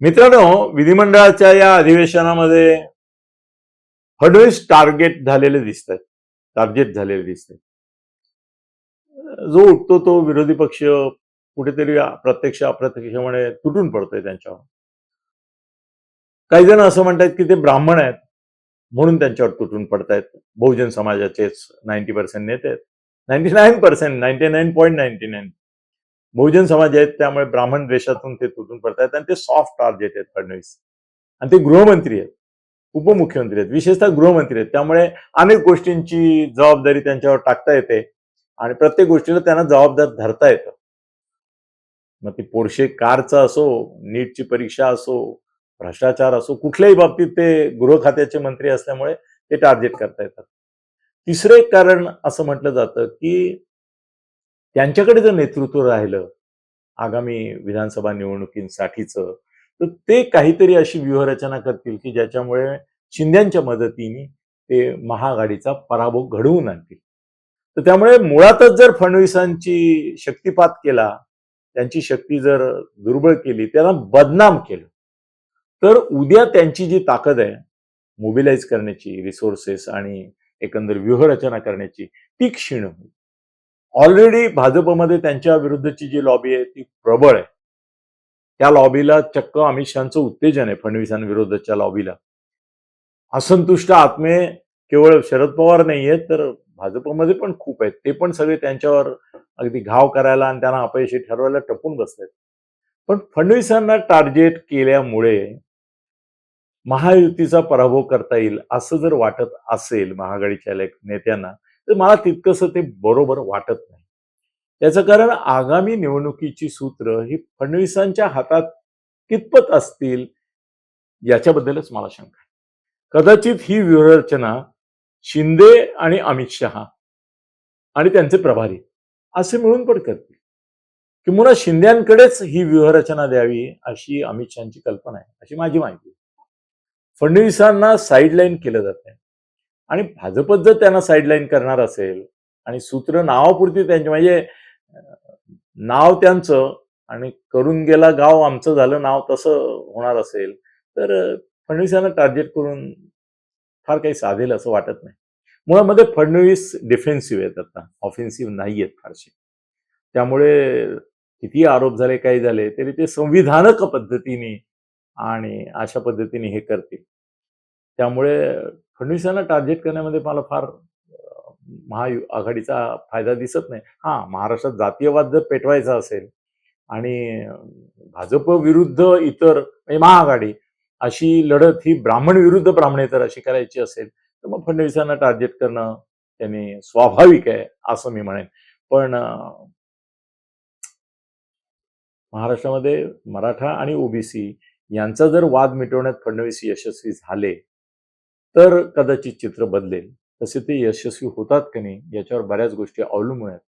मित्रांनो विधिमंडळाच्या या अधिवेशनामध्ये फडणवीस टार्गेट झालेले दिसत आहेत टार्गेट झालेले दिसत जो उठतो तो विरोधी पक्ष कुठेतरी प्रत्यक्ष अप्रत्यक्षपणे तुटून पडतोय त्यांच्यावर. काही जण असं म्हणतात की ते ब्राह्मण आहेत म्हणून त्यांच्यावर तुटून पडतायत. बहुजन समाजाचेच नाईन्टी पर्सेंट नेते आहेत. Ninety nine percent ninety nine point ninety nine बहुजन समाज आहेत त्यामुळे ब्राह्मण देशातून ते तुटून पडतायत आणि ते सॉफ्ट टार्गेट आहेत फडणवीस. आणि ते गृहमंत्री आहेत उपमुख्यमंत्री आहेत विशेषतः गृहमंत्री आहेत. त्यामुळे अनेक गोष्टींची जबाबदारी त्यांच्यावर टाकता येते आणि प्रत्येक गोष्टीला त्यांना जबाबदार धरता येतं. मग ती पोर्शे कारचा असो नीटची परीक्षा असो भ्रष्टाचार असो कुठल्याही बाबतीत ते गृह खात्याचे मंत्री असल्यामुळे ते टार्गेट करता येतात. तिसरे कारण असं म्हटलं जातं की त्यांच्याकडे जर नेतृत्व राहिलं आगामी विधानसभा निवडणुकींसाठीचं तर ते काहीतरी अशी व्यूहरचना करतील की ज्याच्यामुळे शिंद्यांच्या मदतीने ते महाआघाडीचा पराभव घडवून आणतील. तर त्यामुळे मुळातच जर फडणवीसांची शक्तिपात केला त्यांची शक्ती जर दुर्बळ केली त्यांना बदनाम केलं तर उद्या त्यांची जी ताकद आहे मोबिलाइज करण्याची रिसोर्सेस आणि एकंदर व्यूहरचना करण्याची ती क्षीण होईल. ऑलरेडी भाजपमध्ये त्यांच्या विरुद्धची जी लॉबी आहे ती प्रबळ आहे. त्या लॉबीला चक्क अमित शहाचं उत्तेजन आहे फडणवीसांविरोधाच्या लॉबीला असंतुष्ट आत्मे केवळ शरद पवार नाही आहेत तर भाजपमध्ये पण खूप आहेत. ते पण सगळे त्यांच्यावर अगदी घाव करायला आणि त्यांना अपयशी ठरवायला टपून बसतात पण फडणवीसांना टार्गेट केल्यामुळे महायुतीचा पराभव करता येईल असं जर वाटत असेल महाआघाडीच्या नेत्यांना तर मला तितकंसं ते बरोबर वाटत नाही. त्याचं कारण आगामी निवडणुकीची सूत्र ही फडणवीसांच्या हातात कितपत असतील याच्याबद्दलच मला शंका आहे. कदाचित ही व्यूहरचना शिंदे आणि अमित शहा आणि त्यांचे प्रभारी असे मिळून पण करतील. किंवा शिंद्यांकडेच ही व्यूहरचना द्यावी अशी अमित शहाची कल्पना आहे अशी माझी माहिती आहे. फडणवीसांना साईडलाईन केलं जात नाही. आणि भाजपच जर त्यांना साईडलाईन करणार असेल आणि सूत्र नावापुरती त्यांचे म्हणजे नाव त्यांचं आणि करून गेला गाव आमचं झालं नाव तसं होणार असेल तर फडणवीसांना टार्गेट करून फार काही साधेल असं वाटत नाही. मुळामध्ये फडणवीस डिफेन्सिव्ह आहेत आता ऑफेन्सिव्ह नाही आहेत फारसे त्यामुळे किती आरोप झाले काही झाले तरी ते संविधानक पद्धतीने आणि अशा पद्धतीने हे करतील. त्यामुळे फडणवीसांना टार्गेट करण्यामध्ये मला फार महायु आघाडीचा फायदा दिसत नाही. हा महाराष्ट्रात जातीयवाद जर पेटवायचा असेल आणि भाजप विरुद्ध इतर म्हणजे महाआघाडी अशी लढत ही ब्राह्मण विरुद्ध ब्राह्मणेतर अशी करायची असेल तर मग फडणवीसांना टार्गेट करणं त्यांनी स्वाभाविक आहे असं मी म्हणेन. पण महाराष्ट्रामध्ये मराठा आणि ओबीसी यांचा जर वाद मिटवण्यात फडणवीस यशस्वी झाले तर कदाचित चित्र बदलेल. तसे ते यशस्वी होतात का नाही याच्यावर बऱ्याच गोष्टी अवलंबून आहेत.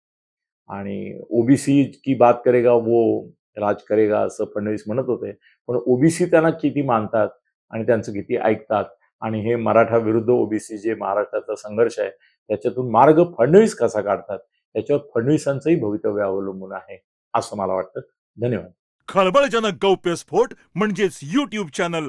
आणि ओबीसी की बात करेगा वो राज करेगा असं फडणवीस म्हणत होते. पण ओबीसी त्यांना किती मानतात आणि त्यांचं किती ऐकतात? आणि हे मराठा विरुद्ध ओबीसी जे महाराष्ट्राचा संघर्ष आहे त्याच्यातून मार्ग फडणवीस कसा काढतात? याच्यावर फडणवीसांचंही भवितव्य अवलंबून आहे असं मला वाटतं. धन्यवाद. खळबळजनक गौप्यस्फोट म्हणजेच युट्यूब चॅनल